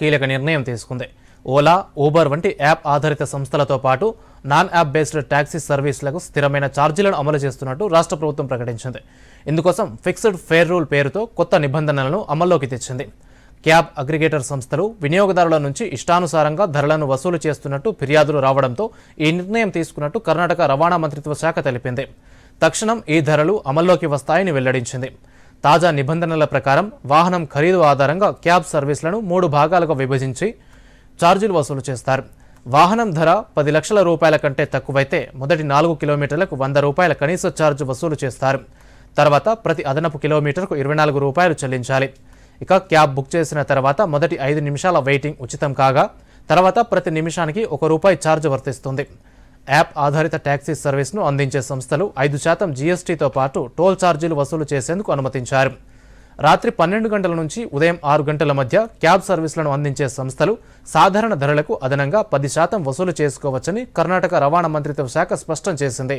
కీలక నిర్ణయం తీసుకుంది. ఓలా ఊబర్ వంటి యాప్ ఆధారిత సంస్థలతో పాటు నాన్ యాప్ బేస్డ్ ట్యాక్సీ సర్వీసులకు స్థిరమైన ఛార్జీలను అమలు చేస్తున్నట్టు రాష్ట్ర ప్రభుత్వం ప్రకటించింది. ఇందుకోసం ఫిక్స్డ్ ఫేర్ రూల్ పేరుతో కొత్త నిబంధనలను అమల్లోకి తెచ్చింది. క్యాబ్ అగ్రిగేటర్ సంస్థలు వినియోగదారుల నుంచి ఇష్టానుసారంగా ధరలను వసూలు చేస్తున్నట్టు ఫిర్యాదులు రావడంతో ఈ నిర్ణయం తీసుకున్నట్టు కర్ణాటక రవాణా మంత్రిత్వ శాఖ తెలిపింది. తక్షణం ఈ ధరలు అమల్లోకి వస్తాయని వెల్లడించింది. తాజా నిబంధనల ప్రకారం వాహనం ఖరీదు ఆధారంగా క్యాబ్ సర్వీసులను మూడు భాగాలుగా విభజించి ఛార్జీలు వసూలు చేస్తారు. వాహనం ధర పది లక్షల రూపాయల కంటే తక్కువైతే మొదటి నాలుగు కిలోమీటర్లకు వంద రూపాయల కనీస ఛార్జ్ వసూలు చేస్తారు. తర్వాత ప్రతి అదనపు కిలోమీటర్కు ఇరవై నాలుగు రూపాయలు చెల్లించాలి. ఇక క్యాబ్ బుక్ చేసిన తర్వాత మొదటి ఐదు నిమిషాల వెయిటింగ్ ఉచితం కాగా తర్వాత ప్రతి నిమిషానికి ఒక రూపాయి ఛార్జ్ వర్తిస్తుంది. యాప్ ఆధారిత ట్యాక్సీ సర్వీస్ను అందించే సంస్థలు ఐదు శాతం జీఎస్టీతో పాటు టోల్ ఛార్జీలు వసూలు చేసేందుకు అనుమతించారు. రాత్రి పన్నెండు గంటల నుంచి ఉదయం ఆరు గంటల మధ్య క్యాబ్ సర్వీసులను అందించే సంస్థలు సాధారణ ధరలకు అదనంగా పది శాతం వసూలు చేసుకోవచ్చని కర్ణాటక రవాణా మంత్రిత్వ శాఖ స్పష్టం చేసింది.